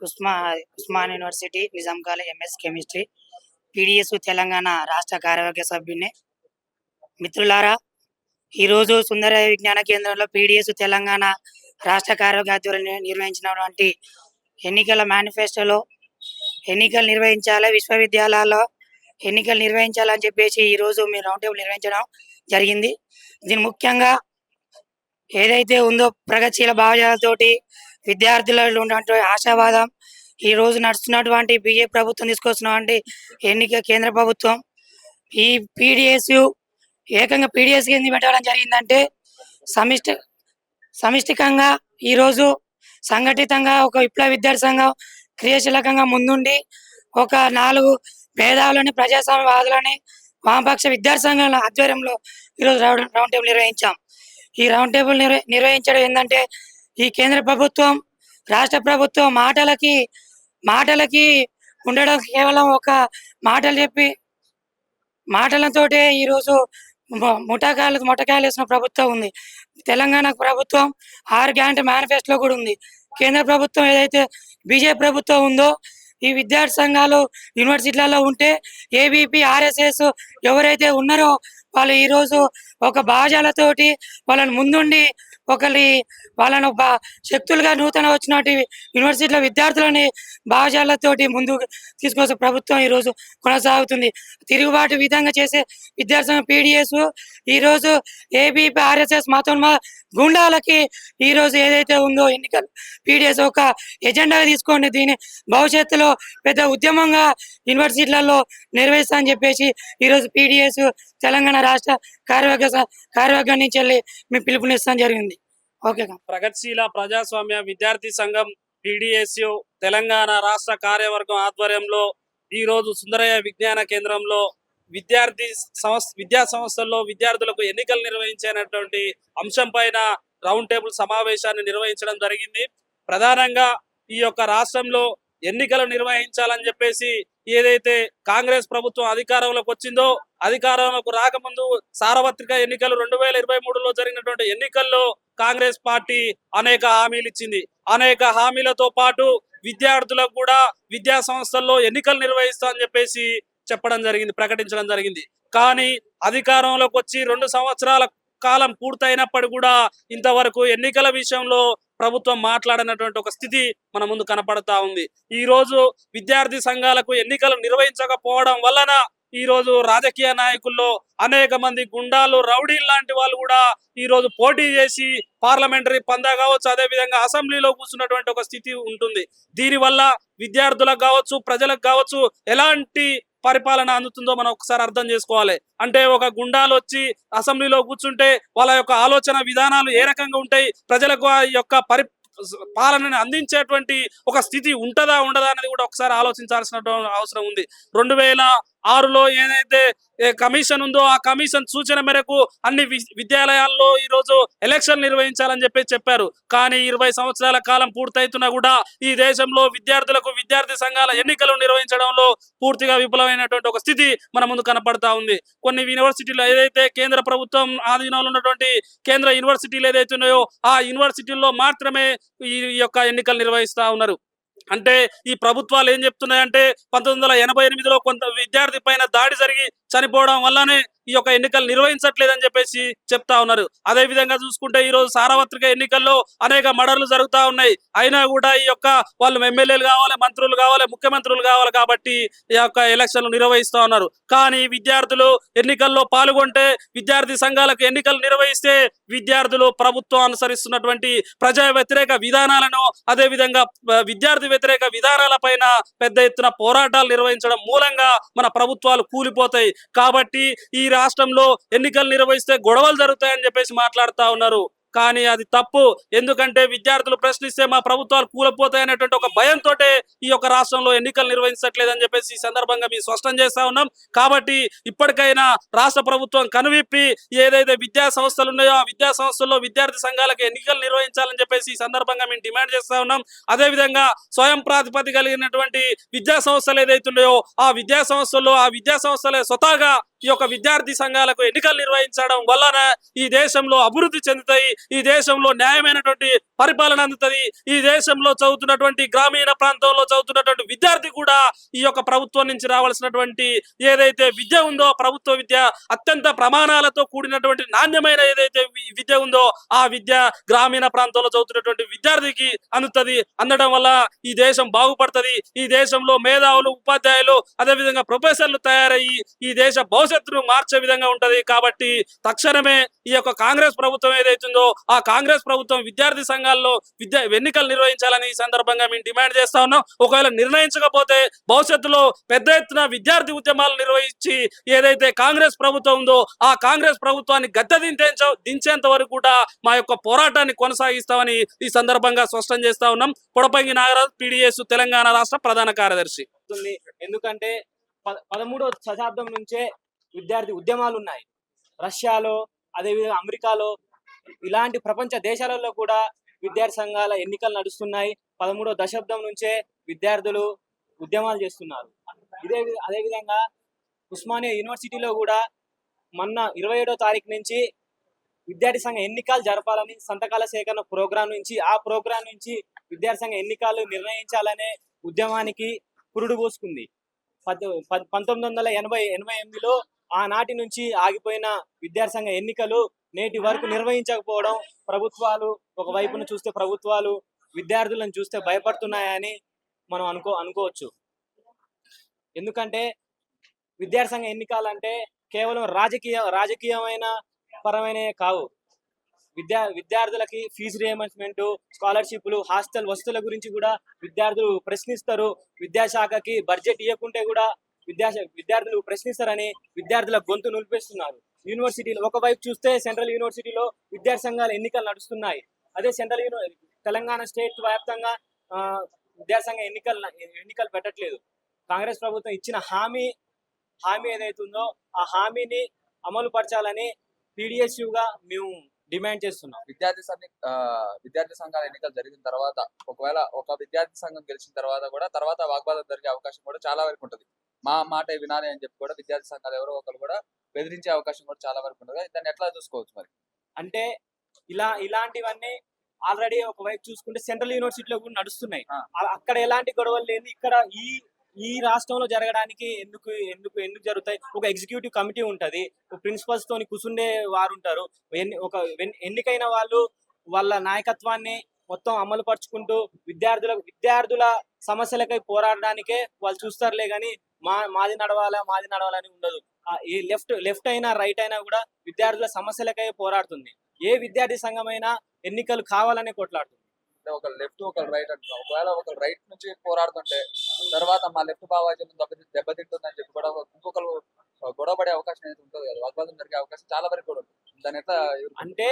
ఉస్మా Osman university Nizam college MS chemistry PDS Telangana రాష్ట్ర కార్యవర్గ సభ్యుని మిత్రులారా ఈరోజు సుందర విజ్ఞాన కేంద్రంలో పీడిఎస్ తెలంగాణ రాష్ట్ర కార్యవర్గ ఆధ్వర్యంలో నిర్వహించినటువంటి ఎన్నికల మేనిఫెస్టోలో ఎన్నికలు నిర్వహించాలి విశ్వవిద్యాలయాల్లో ఎన్నికలు నిర్వహించాలని చెప్పేసి ఈరోజు మీ రౌండ్ టేబుల్ నిర్వహించడం జరిగింది. దీని ముఖ్యంగా ఏదైతే ఉందో ప్రగతిశీల భావజాలతోటి విద్యార్థులలో ఉన్నటువంటి ఆశావాదం ఈ రోజు నడుస్తున్నటువంటి బీజేపీ ప్రభుత్వం తీసుకొస్తున్నటువంటి ఎన్నిక కేంద్ర ప్రభుత్వం ఈ పీడిఎస్ ఏకంగా పీడిఎస్ కింద పెట్టడం జరిగిందంటే సమిష్టి సమిష్టికంగా ఈరోజు సంఘటితంగా ఒక విప్లవ విద్యార్థి సంఘం క్రియాశీలకంగా ముందుండి ఒక నాలుగు భేదాలని ప్రజాస్వామ్యవాదులని వామపక్ష విద్యార్థి సంఘాల ఆధ్వర్యంలో ఈరోజు రౌండ్ రౌండ్ టేబుల్ నిర్వహించాం. ఈ రౌండ్ టేబుల్ నిర్వహించడం ఏంటంటే ఈ కేంద్ర ప్రభుత్వం రాష్ట్ర ప్రభుత్వం మాటలకి మాటలకి ఉండడం కేవలం ఒక మాటలు చెప్పి మాటలతోటే ఈరోజు ముఠాకాయలు ముఠకాయలు వేసిన ప్రభుత్వం ఉంది. తెలంగాణ ప్రభుత్వం ఆరు గ్యారంటీ మేనిఫెస్టోలో కూడా ఉంది. కేంద్ర ప్రభుత్వం ఏదైతే బీజేపీ ప్రభుత్వం ఉందో ఈ విద్యార్థి సంఘాలు యూనివర్సిటీలలో ఉంటే ఏబీపీ ఆర్ఎస్ఎస్ ఎవరైతే ఉన్నారో వాళ్ళు ఈరోజు ఒక భాజాలతోటి వాళ్ళని ముందుండి ఒకరి వాళ్ళను శక్తులుగా నూతన వచ్చినటువంటి యూనివర్సిటీల విద్యార్థులని భావజాలతోటి ముందుకు తీసుకొచ్చే ప్రభుత్వం ఈరోజు కొనసాగుతుంది. తిరుగుబాటు విధంగా చేసే విద్యార్థి పీడిఎస్ ఈరోజు ఏబీపీ ఆర్ఎస్ఎస్ మాతో గుండాలకి ఈరోజు ఏదైతే ఉందో ఎన్నికలు పీడిఎస్ ఒక ఎజెండాగా తీసుకొని దీన్ని భవిష్యత్తులో పెద్ద ఉద్యమంగా యూనివర్సిటీలలో నిర్వహిస్తా అని చెప్పేసి ఈరోజు పీడిఎస్ తెలంగాణ రాష్ట్ర కార్యవర్గ కార్యవర్గం నుంచి వెళ్ళి మేము పిలుపునిస్తాం జరిగింది. ఓకే ప్రగతిశీల ప్రజాస్వామ్య విద్యార్థి సంఘం పీడిఎస్ తెలంగాణ రాష్ట్ర కార్యవర్గం ఆధ్వర్యంలో ఈ రోజు సుందరయ్య విజ్ఞాన కేంద్రంలో విద్యార్థి సంస్థ విద్యా సంస్థల్లో విద్యార్థులకు ఎన్నికలు నిర్వహించేటటువంటి అంశం పైన రౌండ్ టేబుల్ సమావేశాన్ని నిర్వహించడం జరిగింది. ప్రధానంగా ఈ యొక్క రాష్ట్రంలో ఎన్నికలు నిర్వహించాలని చెప్పేసి ఏదైతే కాంగ్రెస్ ప్రభుత్వం అధికారంలోకి వచ్చిందో అధికారంలోకి రాకముందు సార్వత్రిక ఎన్నికలు రెండు వేల ఇరవై మూడులో జరిగినటువంటి ఎన్నికల్లో కాంగ్రెస్ పార్టీ అనేక హామీలు ఇచ్చింది. అనేక హామీలతో పాటు విద్యార్థులకు కూడా విద్యా సంస్థల్లో ఎన్నికలు నిర్వహిస్తా అని చెప్పేసి చెప్పడం జరిగింది ప్రకటించడం జరిగింది. కానీ అధికారంలోకి వచ్చి రెండు సంవత్సరాల కాలం పూర్తయినప్పటి కూడా ఇంతవరకు ఎన్నికల విషయంలో ప్రభుత్వం మాట్లాడినటువంటి ఒక స్థితి మన ముందు కనపడతా ఉంది. ఈ రోజు విద్యార్థి సంఘాలకు ఎన్నికలు నిర్వహించకపోవడం వలన ఈ రోజు రాజకీయ నాయకుల్లో అనేక మంది గుండాలు రౌడీ లాంటి వాళ్ళు కూడా ఈ రోజు పోటీ చేసి పార్లమెంటరీ పందా కావచ్చు అదే విధంగా అసెంబ్లీలో కూర్చున్నటువంటి ఒక స్థితి ఉంటుంది. దీనివల్ల విద్యార్థులకు కావచ్చు ప్రజలకు కావచ్చు ఎలాంటి పరిపాలన అందుతుందో మనం ఒకసారి అర్థం చేసుకోవాలి. అంటే ఒక గుండాలు వచ్చి అసెంబ్లీలో కూర్చుంటే వాళ్ళ యొక్క ఆలోచన విధానాలు ఏ రకంగా ఉంటాయి? ప్రజలకు ఆ యొక్క పరి పాలనని అందించేటువంటి ఒక స్థితి ఉంటదా ఉండదా అనేది కూడా ఒకసారి ఆలోచించాల్సిన అవసరం ఉంది. రెండు వేల ఆరులో ఏదైతే కమిషన్ ఉందో ఆ కమిషన్ సూచన మేరకు అన్ని విద్యాలయాల్లో ఈ రోజు ఎలక్షన్ నిర్వహించాలని చెప్పి చెప్పారు. కానీ ఇరవై సంవత్సరాల కాలం పూర్తయితున్నా కూడా ఈ దేశంలో విద్యార్థులకు విద్యార్థి సంఘాల ఎన్నికలు నిర్వహించడంలో పూర్తిగా విఫలమైనటువంటి ఒక స్థితి మన ముందు కనపడతా ఉంది. కొన్ని యూనివర్సిటీలు ఏదైతే కేంద్ర ప్రభుత్వం ఆధీనంలో ఉన్నటువంటి కేంద్ర యూనివర్సిటీలు ఏదైతే ఉన్నాయో ఆ యూనివర్సిటీల్లో మాత్రమే ఈ యొక్క ఎన్నికలు నిర్వహిస్తా ఉన్నారు. అంటే ఈ ప్రభుత్వాలు ఏం చెప్తున్నాయంటే పంతొమ్మిది వందల ఎనభై ఎనిమిదిలో కొంత విద్యార్థి పైన దాడి జరిగి చనిపోవడం వల్లనే ఈ యొక్క ఎన్నికలు నిర్వహించట్లేదని చెప్పేసి చెప్తా ఉన్నారు. అదే విధంగా చూసుకుంటే ఈ రోజు సార్వత్రిక ఎన్నికల్లో అనేక మడర్లు జరుగుతా ఉన్నాయి. అయినా కూడా ఈ యొక్క వాళ్ళు ఎమ్మెల్యేలు కావాలి మంత్రులు కావాలి ముఖ్యమంత్రులు కావాలి కాబట్టి ఈ యొక్క ఎలక్షన్లు నిర్వహిస్తా ఉన్నారు. కానీ విద్యార్థులు ఎన్నికల్లో పాల్గొంటే విద్యార్థి సంఘాలకు ఎన్నికలు నిర్వహిస్తే విద్యార్థులు ప్రభుత్వం అనుసరిస్తున్నటువంటి ప్రజా వ్యతిరేక విధానాలను అదే విధంగా విద్యార్థి వ్యతిరేక విధానాల పైన పెద్ద ఎత్తున పోరాటాలు నిర్వహించడం మూలంగా మన ప్రభుత్వాలు కూలిపోతాయి. కాబట్టి ఈ రాష్ట్రంలో ఎన్నికలు నిర్వహిస్తే గొడవలు జరుగుతాయని చెప్పేసి మాట్లాడుతా ఉన్నారు. కానీ అది తప్పు. ఎందుకంటే విద్యార్థులు ప్రశ్నిస్తే మా ప్రభుత్వాలు కూలిపోతాయనేటువంటి ఒక భయంతో ఈ యొక్క రాష్ట్రంలో ఎన్నికలు నిర్వహించట్లేదని చెప్పేసి ఈ సందర్భంగా మేము స్పష్టం చేస్తా ఉన్నాం. కాబట్టి ఇప్పటికైనా రాష్ట్ర ప్రభుత్వం కనువిప్పి ఏదైతే విద్యా సంస్థలు ఉన్నాయో ఆ విద్యా సంస్థల్లో విద్యార్థి సంఘాలకు ఎన్నికలు నిర్వహించాలని చెప్పేసి ఈ సందర్భంగా మేము డిమాండ్ చేస్తా ఉన్నాం. అదే విధంగా స్వయం ప్రాతిపత్తి కలిగినటువంటి విద్యా సంస్థలు ఏదైతే ఉన్నాయో ఆ విద్యా సంస్థల్లో ఆ విద్యా సంస్థలే స్వతహాగా ఈ యొక్క విద్యార్థి సంఘాలకు ఎన్నికలు నిర్వహించడం వలన ఈ దేశంలో అభివృద్ధి చెందుతాయి ఈ దేశంలో న్యాయమైనటువంటి పరిపాలన అందుతుంది ఈ దేశంలో చదువుతున్నటువంటి గ్రామీణ ప్రాంతంలో చదువుతున్నటువంటి విద్యార్థి కూడా ఈ యొక్క ప్రభుత్వం నుంచి రావాల్సినటువంటి ఏదైతే విద్య ఉందో ప్రభుత్వ విద్య అత్యంత ప్రమాణాలతో కూడినటువంటి నాణ్యమైన ఏదైతే విద్య ఉందో ఆ విద్య గ్రామీణ ప్రాంతంలో చదువుతున్నటువంటి విద్యార్థికి అందుతుంది. అందడం వల్ల ఈ దేశం బాగుపడుతుంది. ఈ దేశంలో మేధావులు ఉపాధ్యాయులు అదే విధంగా ప్రొఫెసర్లు తయారయ్యి ఈ దేశ భవిష్యత్తును మార్చే విధంగా ఉంటది. కాబట్టి తక్షణమే ఈ యొక్క కాంగ్రెస్ ప్రభుత్వం ఏదైతుందో ఆ కాంగ్రెస్ ప్రభుత్వం విద్యార్థి సంఘాల్లో విద్యా ఎన్నికలు నిర్వహించాలని ఈ సందర్భంగా మేము డిమాండ్ చేస్తా ఉన్నాం. ఒకవేళ నిర్ణయించకపోతే భవిష్యత్తులో పెద్ద ఎత్తున విద్యార్థి ఉద్యమాలు నిర్వహించి ఏదైతే కాంగ్రెస్ ప్రభుత్వం ఉందో ఆ కాంగ్రెస్ ప్రభుత్వాన్ని గద్దె దించే దించేంత వరకు కూడా మా యొక్క పోరాటాన్ని కొనసాగిస్తామని ఈ సందర్భంగా స్పష్టం చేస్తా ఉన్నాం. పొడపంగి నాగరాజు పీడిఎస్ తెలంగాణ రాష్ట్ర ప్రధాన కార్యదర్శి. ఎందుకంటే పదమూడో పదమూడవ శతాబ్దం నుంచే విద్యార్థి ఉద్యమాలు ఉన్నాయి రష్యాలో అదేవిధంగా అమెరికాలో ఇలాంటి ప్రపంచ దేశాలలో కూడా విద్యార్థి సంఘాల ఎన్నికలు నడుస్తున్నాయి. పదమూడవ దశాబ్దం నుంచే విద్యార్థులు ఉద్యమాలు చేస్తున్నారు. ఇదే అదేవిధంగా అదే విధంగా ఉస్మానియా యూనివర్సిటీలో కూడా మొన్న ఇరవై ఏడో తారీఖు నుంచి విద్యార్థి సంఘ ఎన్నికలు జరపాలని సంతకాల సేకరణ ప్రోగ్రాం నుంచి ఆ ప్రోగ్రాం నుంచి విద్యార్థి సంఘ ఎన్నికలు నిర్ణయించాలనే ఉద్యమానికి పురుడు పోసుకుంది. పద్ పద్- పంతొమ్మిది వందల ఎనభై ఎనభై ఎనిమిదిలో ఆనాటి నుంచి ఆగిపోయిన విద్యార్థి సంఘ ఎన్నికలు నేటి వరకు నిర్వహించకపోవడం ప్రభుత్వాలు ఒక వైపున చూస్తే ప్రభుత్వాలు విద్యార్థులను చూస్తే భయపడుతున్నాయని మనం అనుకో అనుకోవచ్చు. ఎందుకంటే విద్యార్థి సంఘ ఎన్నికలంటే కేవలం రాజకీయ రాజకీయమైన పరమైన కావు. విద్యా విద్యార్థులకి ఫీజు రియంబర్స్మెంట్ స్కాలర్షిప్లు హాస్టల్ వసతుల గురించి కూడా విద్యార్థులు ప్రశ్నిస్తారు. విద్యాశాఖకి బడ్జెట్ ఇవ్వకుంటే కూడా విద్యా విద్యార్థులు ప్రశ్నిస్తారని విద్యార్థుల గొంతు నిలిపిస్తున్నారు. యూనివర్సిటీలు ఒకవైపు చూస్తే సెంట్రల్ యూనివర్సిటీలో విద్యార్థి సంఘాల ఎన్నికలు నడుస్తున్నాయి. అదే సెంట్రల్ యూని తెలంగాణ స్టేట్ వ్యాప్తంగా విద్యాసంఘ ఎన్నికలు ఎన్నికలు పెట్టట్లేదు. కాంగ్రెస్ ప్రభుత్వం ఇచ్చిన హామీ హామీ ఏదైతుందో ఆ హామీని అమలు పరచాలని పీడిఎస్యుగా మేము డిమాండ్ చేస్తున్నాం. విద్యార్థి సంఘ విద్యార్థి సంఘాల ఎన్నికలు జరిగిన తర్వాత ఒకవేళ ఒక విద్యార్థి సంఘం గెలిచిన తర్వాత కూడా తర్వాత వాగ్వాదం జరిగే అవకాశం కూడా చాలా వరకు ఉంటుంది. మా మాట వినాలి అని చెప్పి కూడా విద్యార్థి సంఘాలు ఎవరో ఒకరు కూడా బెదిరించే అవకాశం కూడా చాలా వరకు ఉంటుంది దాన్ని ఎట్లా చూసుకోవచ్చు మరి? అంటే ఇలా ఇలాంటివన్నీ ఆల్రెడీ ఒకవైపు చూసుకుంటే సెంట్రల్ యూనివర్సిటీలో కూడా నడుస్తున్నాయి. అక్కడ ఎలాంటి గొడవలు లేదు ఇక్కడ ఈ ఈ రాష్ట్రంలో జరగడానికి ఎందుకు ఎందుకు ఎందుకు జరుగుతాయి? ఒక ఎగ్జిక్యూటివ్ కమిటీ ఉంటది. ప్రిన్సిపల్స్ తోని కూర్చుండే వారు ఉంటారు. ఎన్ని- ఒక ఎన్- ఎన్నికైన వాళ్ళు వాళ్ళ నాయకత్వాన్ని మొత్తం అమలు పరుచుకుంటూ విద్యార్థుల విద్యార్థుల సమస్యలకై పోరాడడానికే వాళ్ళు చూస్తారులే కానీ మా మాది నడవాలా మాది నడవాలని ఉండదు. ఈ లెఫ్ట్ లెఫ్ట్ అయినా రైట్ అయినా కూడా విద్యార్థుల సమస్యలకై పోరాడుతుంది. ఏ విద్యార్థి సంఘమైనా ఎన్నికలు కావాలనే కొట్లాడుతుంది. ఒక లెఫ్ట్ ఒక రైట్ అంటున్నాం ఒకవేళ ఒక రైట్ నుంచి పోరాడుతుంటే తర్వాత మా లెఫ్ట్ భావాజనం దెబ్బ దెబ్బతింటుందని చెప్పి కూడా ఇంకొకరు గొడవ పడే అవకాశం అయితే ఉంటుంది కదా వాగ్వాదం జరిగే అవకాశం చాలా వరకు కూడా ఉంటుంది దాని ఎట్లా? అంటే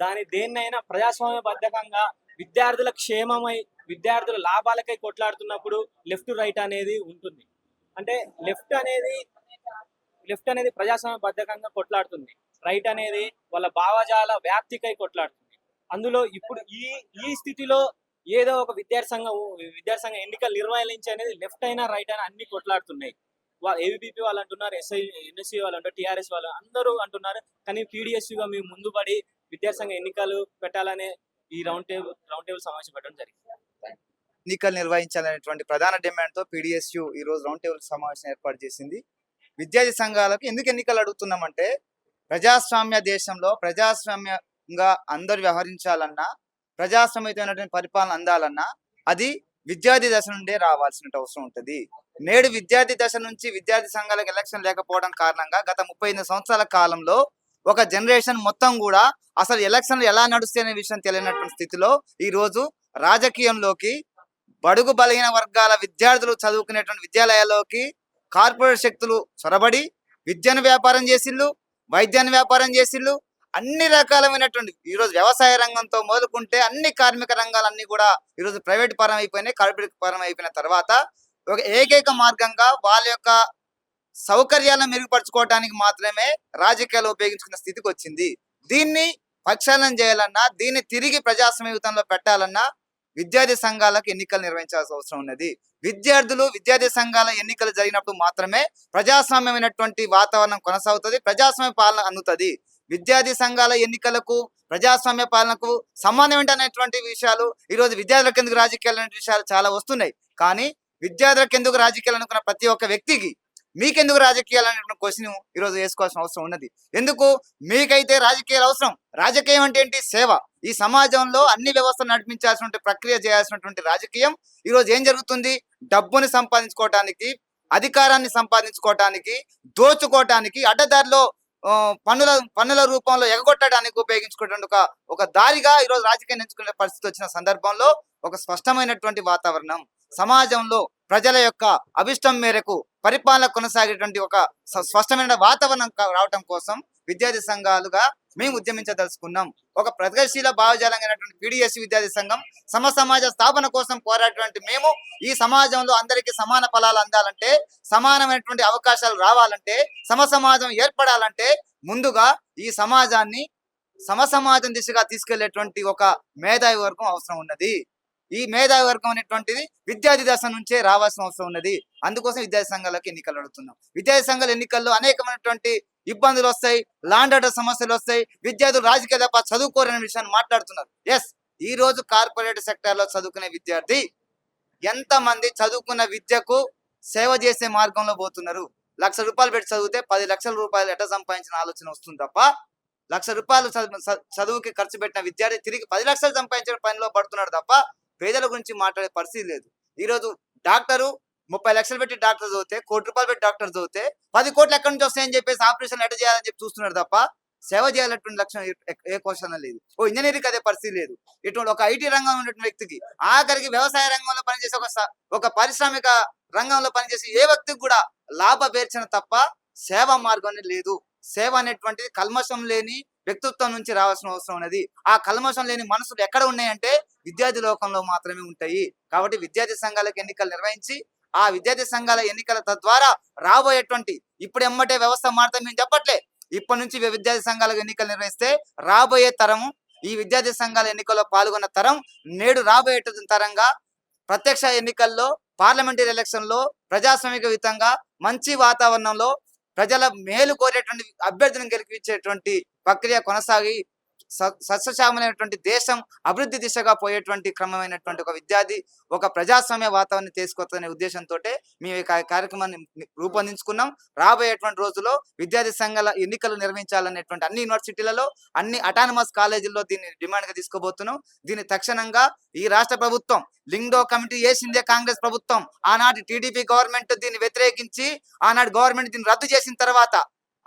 దాని దేన్నైనా ప్రజాస్వామ్యబద్ధకంగా విద్యార్థుల క్షేమమై విద్యార్థుల లాభాలకై కొట్లాడుతున్నప్పుడు లెఫ్ట్ రైట్ అనేది ఉంటుంది. అంటే లెఫ్ట్ అనేది లెఫ్ట్ అనేది ప్రజాస్వామ్యబద్ధకంగా కొట్లాడుతుంది. రైట్ అనేది వాళ్ళ భావజాల వ్యాప్తికై కొట్లాడుతుంది. అందులో ఇప్పుడు ఈ ఈ స్థితిలో ఏదో ఒక విద్యార్థి సంఘం విద్యార్థి సంఘం ఎన్నికలు నిర్వహించి అనేది లెఫ్ట్ అయినా రైట్ అయినా అన్ని కొట్లాడుతున్నాయి. ఏబిపి వాళ్ళు అంటున్నారు ఎస్ఐ ఎన్ఎస్సీ వాళ్ళు అంటారు టీఆర్ఎస్ వాళ్ళు అందరూ అంటున్నారు కానీ పీడిఎస్యుగా మేము ముందుపడి విద్యాసంఘ ఎన్నికలు పెట్టాలనే ఈ రౌండ్ టేబుల్ రౌండ్ టేబుల్ సమావేశం పెట్టడం జరిగింది. ఎన్నికలు నిర్వహించాలనేటువంటి ప్రధాన డిమాండ్తో పీడిఎస్యు ఈ రోజు రౌండ్ టేబుల్ సమావేశం ఏర్పాటు చేసింది. విద్యార్థి సంఘాలకు ఎందుకు ఎన్నికలు అడుగుతున్నామంటే ప్రజాస్వామ్య దేశంలో ప్రజాస్వామ్యంగా అందరు వ్యవహరించాలన్నా ప్రజాస్వామ్యమైనటువంటి పరిపాలన అందాలన్నా అది విద్యార్థి దశ నుండే రావాల్సిన అవసరం ఉంటుంది. నేడు విద్యార్థి దశ నుంచి విద్యార్థి సంఘాలకు ఎలక్షన్ లేకపోవడం కారణంగా గత ముప్పై ఎనిమిది సంవత్సరాల కాలంలో ఒక జనరేషన్ మొత్తం కూడా అసలు ఎలక్షన్లు ఎలా నడుస్తాయనే విషయం తెలియనటువంటి స్థితిలో ఈ రోజు రాజకీయంలోకి బడుగు బలహీన వర్గాల విద్యార్థులు చదువుకునేటువంటి విద్యాలయాల్లోకి కార్పొరేట్ శక్తులు చొరబడి విద్యను వ్యాపారం చేసిళ్ళు వైద్యాన్ని వ్యాపారం చేసిళ్ళు అన్ని రకాలమైనటువంటి ఈరోజు వ్యవసాయ రంగంతో మొదలుకుంటే అన్ని కార్మిక రంగాలన్నీ కూడా ఈరోజు ప్రైవేట్ పరం అయిపోయినాయి కార్పొరేట్ పరం అయిపోయిన తర్వాత ఒక ఏకైక మార్గంగా వాళ్ళ యొక్క సౌకర్యాలను మెరుగుపరచుకోవడానికి మాత్రమే రాజకీయాలు ఉపయోగించుకున్న స్థితికి వచ్చింది. దీన్ని ప్రక్షాళన చేయాలన్నా దీన్ని తిరిగి ప్రజాస్వామ్యుతంలో పెట్టాలన్నా విద్యార్థి సంఘాలకు ఎన్నికలు నిర్వహించాల్సిన అవసరం ఉన్నది. విద్యార్థులు విద్యార్థి సంఘాల ఎన్నికలు జరిగినప్పుడు మాత్రమే ప్రజాస్వామ్యమైనటువంటి వాతావరణం కొనసాగుతుంది ప్రజాస్వామ్య పాలన అందుతుంది. విద్యార్థి సంఘాల ఎన్నికలకు ప్రజాస్వామ్య పాలనకు సంబంధం ఏంటనేటువంటి విషయాలు ఈ రోజు విద్యార్థులకు ఎందుకు రాజకీయాలు అనే విషయాలు చాలా వస్తున్నాయి. కానీ విద్యార్థులకు ఎందుకు రాజకీయాలు అనుకున్న ప్రతి ఒక్క వ్యక్తికి మీకెందుకు రాజకీయాలు అనేటువంటి క్వశ్చన్ ఈ రోజు వేసుకోవాల్సిన అవసరం ఉన్నది. ఎందుకు? మీకైతే రాజకీయాలు అవసరం. రాజకీయం అంటే ఏంటి? సేవ. ఈ సమాజంలో అన్ని వ్యవస్థలు నడిపించాల్సినటువంటి ప్రక్రియ చేయాల్సినటువంటి రాజకీయం. ఈ రోజు ఏం జరుగుతుంది? డబ్బుని సంపాదించుకోవటానికి అధికారాన్ని సంపాదించుకోవటానికి దోచుకోవటానికి అడ్డదారిలో పన్నుల పన్నుల రూపంలో ఎగగొట్టడానికి ఉపయోగించుకున్నటువంటి ఒక ఒక దారిగా ఈరోజు రాజకీయం ఎంచుకునే పరిస్థితి వచ్చిన సందర్భంలో ఒక స్పష్టమైనటువంటి వాతావరణం. సమాజంలో ప్రజల యొక్క అభిష్టం మేరకు పరిపాలన కొనసాగేటువంటి ఒక స్పష్టమైన వాతావరణం రావటం కోసం విద్యార్థి సంఘాలుగా మేము ఉద్యమించదలుచుకున్నాం. ఒక ప్రగతిశీల భావజాలమైనటువంటి పీడిఎస్ విద్యార్థి సంఘం సమ సమాజ స్థాపన కోసం పోరాటటువంటి మేము ఈ సమాజంలో అందరికీ సమాన ఫలాలు అందాలంటే సమానమైనటువంటి అవకాశాలు రావాలంటే సమ సమాజం ఏర్పడాలంటే ముందుగా ఈ సమాజాన్ని సమ సమాజం దిశగా తీసుకెళ్ళేటువంటి ఒక మేధావి వర్గం అవసరం ఉన్నది. ఈ మేధావి వర్గం అనేటువంటిది విద్యార్థి దశ నుంచే రావాల్సిన అవసరం ఉన్నది. అందుకోసం విద్యార్థి సంఘాలకు ఎన్నికలు అడుగుతున్నాం విద్యార్థి సంఘాల ఎన్నికల్లో అనేకమైనటువంటి ఇబ్బందులు వస్తాయి లాండర్ సమస్యలు వస్తాయి విద్యార్థులు రాజకీయ తప్ప చదువుకోరనే విషయాన్ని మాట్లాడుతున్నారు. ఎస్ ఈ రోజు కార్పొరేట్ సెక్టర్లో చదువుకునే విద్యార్థి ఎంత మంది చదువుకున్న విద్యకు సేవ చేసే మార్గంలో పోతున్నారు? లక్ష రూపాయలు పెట్టి చదివితే పది లక్షల రూపాయలు ఎట్లా సంపాదించిన ఆలోచన వస్తుంది తప్ప లక్ష రూపాయలు చదువుకి ఖర్చు పెట్టిన విద్యార్థి తిరిగి పది లక్షలు సంపాదించిన పనిలో పడుతున్నాడు తప్ప పేదల గురించి మాట్లాడే పరిస్థితి లేదు. ఈ రోజు డాక్టరు ముప్పై లక్షలు పెట్టి డాక్టర్ చదివితే కోటి రూపాయలు పెట్టి డాక్టర్ చదివితే పది కోట్లు ఎక్కడి నుంచి వస్తాయని చెప్పేసి ఆపరేషన్ ఎట్ట చేయాలని చెప్పి చూస్తున్నాడు తప్ప సేవ చేయాలటువంటి లక్ష్యం ఏ- క్వశ్చన్ లేదు. ఓ ఇంజనీరింగ్ అదే పరిస్థితి లేదు. ఇటువంటి ఒక ఐటీ రంగంలో ఉన్నటువంటి వ్యక్తికి ఆఖరికి వ్యవసాయ రంగంలో పనిచేసే ఒక ఒక పారిశ్రామిక రంగంలో పనిచేసే ఏ వ్యక్తికి కూడా లాభపేర్చన తప్ప సేవ మార్గం అనేది లేదు. సేవ అనేటువంటిది కల్మషం లేని వ్యక్తిత్వం నుంచి రావాల్సిన అవసరం ఉన్నది. ఆ కల్మషం లేని మనసులు ఎక్కడ ఉన్నాయంటే విద్యార్థి లోకంలో మాత్రమే ఉంటాయి. కాబట్టి విద్యార్థి సంఘాలకు ఎన్నికలు నిర్వహించి ఆ విద్యార్థి సంఘాల ఎన్నికల తద్వారా రాబోయేటువంటి ఇప్పుడు ఎమ్మటే వ్యవస్థ మారుతాం మేము చెప్పట్లే. ఇప్పటి నుంచి విద్యార్థి సంఘాలకు ఎన్నికలు నిర్వహిస్తే రాబోయే తరం ఈ విద్యార్థి సంఘాల ఎన్నికల్లో పాల్గొన్న తరం నేడు రాబోయే తరంగా ప్రత్యక్ష ఎన్నికల్లో పార్లమెంటరీ ఎలక్షన్లో ప్రజాస్వామిక విధంగా మంచి వాతావరణంలో ప్రజల మేలు కోరేటువంటి అభ్యర్థులను గెలిపించేటువంటి ప్రక్రియ కొనసాగి సస్యశ్యామలైనటువంటి దేశం అభివృద్ధి దిశగా పోయేటువంటి క్రమమైనటువంటి ఒక విద్యార్థి ఒక ప్రజాస్వామ్య వాతావరణం తీసుకొస్తుందనే ఉద్దేశంతో మేము ఈ కార్యక్రమాన్ని రూపొందించుకున్నాం. రాబోయేటువంటి రోజుల్లో విద్యార్థి సంఘాల ఎన్నికలు నిర్వహించాలనేటువంటి అన్ని యూనివర్సిటీలలో అన్ని అటానమస్ కాలేజీల్లో దీన్ని డిమాండ్గా తీసుకోబోతున్నాం. దీన్ని తక్షణంగా ఈ రాష్ట్ర ప్రభుత్వం లింగ్డో కమిటీ వేసిందే కాంగ్రెస్ ప్రభుత్వం ఆనాటి టీడీపీ గవర్నమెంట్ దీన్ని వ్యతిరేకించి ఆనాటి గవర్నమెంట్ దీన్ని రద్దు చేసిన తర్వాత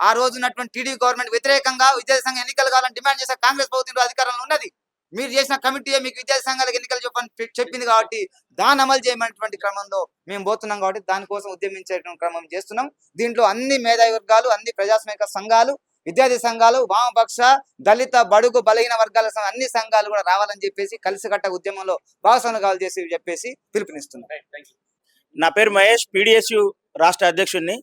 ఆ రోజు ఉన్నటువంటి టీడీపీ గవర్నమెంట్ వ్యతిరేకంగా విద్యార్థి సంఘం ఎన్నికలు కావాలని డిమాండ్ చేసే కాంగ్రెస్ ప్రభుత్వం అధికారంలో ఉన్నది. మీరు చేసిన కమిటీ మీకు విద్యాసంఘాలకు ఎన్నికలు చెప్పని చెప్పింది కాబట్టి దాన్ని అమలు చేయమైనటువంటి క్రమంలో మేము పోతున్నాం కాబట్టి దానికోసం ఉద్యమించేటువంటి క్రమం చేస్తున్నాం. దీంట్లో అన్ని మేధావి వర్గాలు అన్ని ప్రజాస్వామిక సంఘాలు విద్యార్థి సంఘాలు వామపక్ష దళిత బడుగు బలహీన వర్గాల అన్ని సంఘాలు కూడా రావాలని చెప్పేసి కలిసికట్ట ఉద్యమంలో భాగస్వామి కావాలి చేసి చెప్పేసి పిలుపునిస్తున్నాం. నా పేరు మహేష్ పీడిఎస్యు రాష్ట్ర అధ్యక్షుడిని.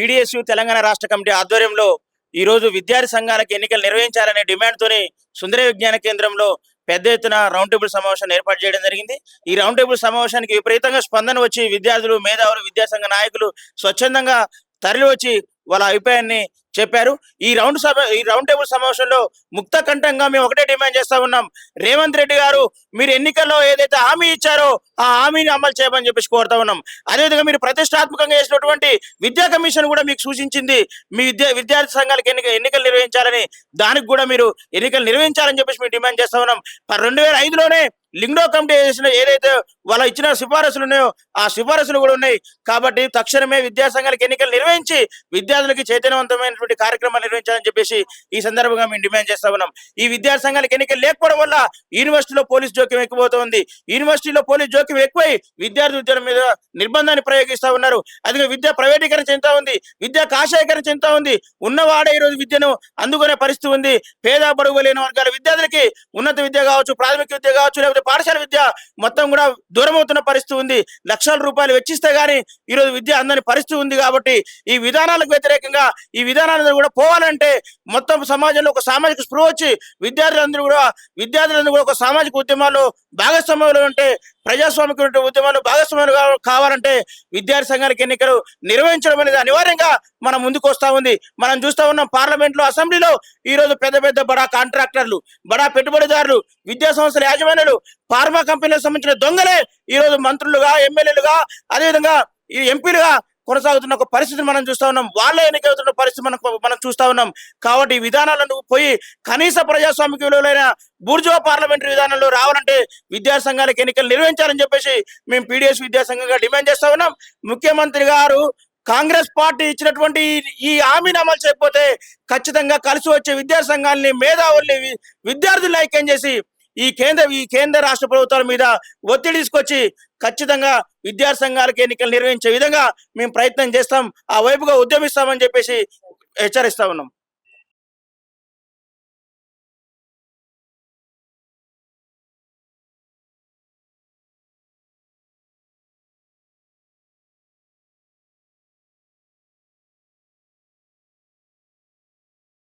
పీడిఎస్యు తెలంగాణ రాష్ట్ర కమిటీ ఆధ్వర్యంలో ఈ రోజు విద్యార్థి సంఘాలకు ఎన్నికలు నిర్వహించాలనే డిమాండ్తోని సుందర విజ్ఞాన కేంద్రంలో పెద్ద ఎత్తున రౌండ్ టేబుల్ సమావేశాన్ని ఏర్పాటు చేయడం జరిగింది. ఈ రౌండ్ టేబుల్ సమావేశానికి విపరీతంగా స్పందన వచ్చి విద్యార్థులు మేధావులు విద్యాసంఘ నాయకులు స్వచ్ఛందంగా తరలి వచ్చి వాళ్ళ అభిప్రాయాన్ని చెప్పారు. ఈ రౌండ్ సభ ఈ రౌండ్ టేబుల్ సమావేశంలో ముక్త కంఠంగా మేము ఒకటే డిమాండ్ చేస్తా ఉన్నాం. రేవంత్ రెడ్డి గారు మీరు ఎన్నికల్లో ఏదైతే హామీ ఇచ్చారో ఆ హామీని అమలు చేయమని చెప్పేసి కోరుతా ఉన్నాం. అదేవిధంగా మీరు ప్రతిష్టాత్మకంగా చేసినటువంటి విద్యా కమిషన్ కూడా మీకు సూచించింది. మీ విద్యా విద్యార్థి సంఘాలకు ఎన్నిక ఎన్నికలు నిర్వహించాలని దానికి కూడా మీరు ఎన్నికలు నిర్వహించాలని చెప్పేసి మేము డిమాండ్ చేస్తా ఉన్నాం. రెండు వేల ఐదులోనే లింగ్డో కమిటీ చేసిన ఏదైతే వాళ్ళ ఇచ్చిన సిఫారసులు ఉన్నాయో ఆ సిఫారసులు కూడా ఉన్నాయి. కాబట్టి తక్షణమే విద్యాసంఘాలకు ఎన్నికలు నిర్వహించి విద్యార్థులకి చైతన్యవంతమైనటువంటి కార్యక్రమాలు నిర్వహించాలని చెప్పేసి ఈ సందర్భంగా మేము డిమాండ్ చేస్తా ఉన్నాం. ఈ విద్యాసంఘాలకు ఎన్నికలు లేకపోవడం వల్ల యూనివర్సిటీలో పోలీస్ జోక్యం ఎక్కువవుతోంది. యూనివర్సిటీలో పోలీస్ జోక్యం ఎక్కువై విద్యార్థి ఉద్యోగం మీద నిర్బంధాన్ని ప్రయోగిస్తా ఉన్నారు. అదిగా విద్య ప్రైవేటీకరణ చెందుతా ఉంది. విద్య కాషాయకరణ చెందుతా ఉంది. ఉన్నవాడే ఈ రోజు విద్యను అందుకునే పరిస్థితి ఉంది. పేద బడుగు లేని వర్గాల విద్యార్థులకి ఉన్నత విద్య కావచ్చు ప్రాథమిక విద్య కావచ్చు లేకపోతే ఈరోజు పాఠశాల విద్య మొత్తం కూడా దూరం అవుతున్న పరిస్థితి ఉంది. లక్షల రూపాయలు వెచ్చిస్తే గానీ ఈరోజు విద్య అందని పరిస్థితి ఉంది కాబట్టి ఈ విధానాలకు వ్యతిరేకంగా ఈ విధానాలందరూ కూడా పోవాలంటే మొత్తం సమాజంలో ఒక సామాజిక స్పృహ వచ్చి విద్యార్థులందరూ కూడా విద్యార్థులందరూ కూడా ఒక సామాజిక ఉద్యమాల్లో భాగస్వామ్యంలో ఉంటే ప్రజాస్వామిక ఉద్యమాలు భాగస్వామ్యం కావాలంటే విద్యార్థి సంఘానికి ఎన్నికలు నిర్వహించడం అనేది అనివార్యంగా మనం ముందుకు వస్తా ఉంది. మనం చూస్తా ఉన్నాం పార్లమెంట్లో అసెంబ్లీలో ఈ రోజు పెద్ద పెద్ద బడా కాంట్రాక్టర్లు బడా పెట్టుబడిదారులు విద్యా సంస్థల యాజమాన్యులు ఫార్మా కంపెనీలకు సంబంధించిన దొంగలే ఈ రోజు మంత్రులుగా ఎమ్మెల్యేలుగా అదేవిధంగా ఈ ఎంపీలుగా కొనసాగుతున్న ఒక పరిస్థితిని మనం చూస్తా ఉన్నాం. వాళ్ళ ఎన్నికవుతున్న పరిస్థితి మనం మనం చూస్తా ఉన్నాం. కాబట్టి ఈ విధానాలను పోయి కనీస ప్రజాస్వామిక విలువలైన బూర్జువా పార్లమెంటరీ విధానంలో రావాలంటే విద్యా సంఘాలకు ఎన్నికలు నిర్వహించాలని చెప్పేసి మేము పీడిఎస్ విద్యా సంఘంగా డిమాండ్ చేస్తా ఉన్నాం. ముఖ్యమంత్రి గారు కాంగ్రెస్ పార్టీ ఇచ్చినటువంటి ఈ- ఈ హామీని అమలు చేయకపోతే ఖచ్చితంగా కలిసి వచ్చే విద్యాసంఘాలని సంఘాలని మేధావుల్ని విద్యార్థులు ఐక్యం చేసి ఈ కేంద్ర ఈ కేంద్ర రాష్ట్ర ప్రభుత్వాల మీద ఒత్తిడి తీసుకొచ్చి ఖచ్చితంగా విద్యార్థి సంఘాలకు ఎన్నికలు నిర్వహించే విధంగా మేము ప్రయత్నం చేస్తాం. ఆ వైపుగా ఉద్యమిస్తామని చెప్పేసి హెచ్చరిస్తా ఉన్నాం.